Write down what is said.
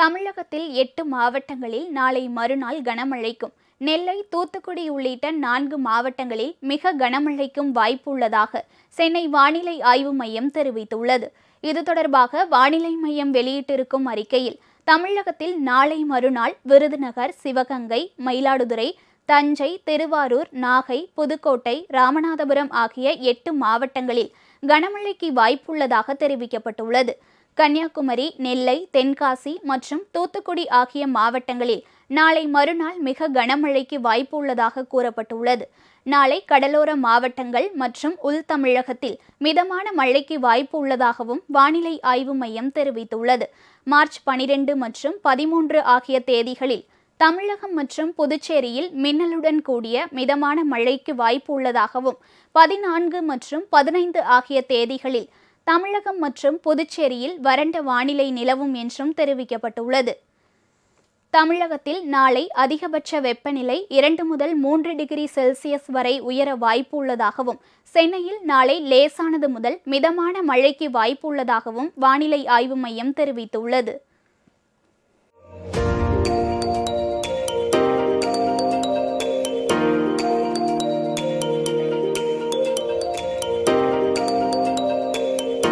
தமிழகத்தில் எட்டு மாவட்டங்களில் நாளை மறுநாள் கனமழைக்கும். நெல்லை தூத்துக்குடி உள்ளிட்ட நான்கு மாவட்டங்களில் மிக கனமழைக்கும் வாய்ப்பு உள்ளதாக சென்னை வானிலை ஆய்வு மையம் தெரிவித்துள்ளது. இது தொடர்பாக வானிலை மையம் வெளியிட்டிருக்கும் அறிக்கையில் தமிழகத்தில் நாளை மறுநாள் விருதுநகர் சிவகங்கை மயிலாடுதுறை தஞ்சை திருவாரூர் நாகை புதுக்கோட்டை ராமநாதபுரம் ஆகிய எட்டு மாவட்டங்களில் கனமழைக்கு வாய்ப்புள்ளதாக தெரிவிக்கப்பட்டுள்ளது. கன்னியாகுமரி நெல்லை தென்காசி மற்றும் தூத்துக்குடி ஆகிய மாவட்டங்களில் நாளை மறுநாள் மிக கனமழைக்கு வாய்ப்பு உள்ளதாக கூறப்பட்டுள்ளது. நாளை கடலோர மாவட்டங்கள் மற்றும் உள் தமிழகத்தில் மிதமான மழைக்கு வாய்ப்பு உள்ளதாகவும் வானிலை ஆய்வு மையம் தெரிவித்துள்ளது. மார்ச் பனிரெண்டு மற்றும் பதிமூன்று ஆகிய தேதிகளில் தமிழகம் மற்றும் புதுச்சேரியில் மின்னலுடன் கூடிய மிதமான மழைக்கு வாய்ப்பு உள்ளதாகவும் பதினான்கு மற்றும் பதினைந்து ஆகிய தேதிகளில் தமிழகம் மற்றும் புதுச்சேரியில் வறண்ட வானிலை நிலவும் என்றும் தெரிவிக்கப்பட்டுள்ளது. தமிழகத்தில் நாளை அதிகபட்ச வெப்பநிலை இரண்டு முதல் மூன்று டிகிரி செல்சியஸ் வரை உயர வாய்ப்பு உள்ளதாகவும் சென்னையில் நாளை லேசானது முதல் மிதமான மழைக்கு வாய்ப்பு உள்ளதாகவும் வானிலை ஆய்வு மையம் தெரிவித்துள்ளது.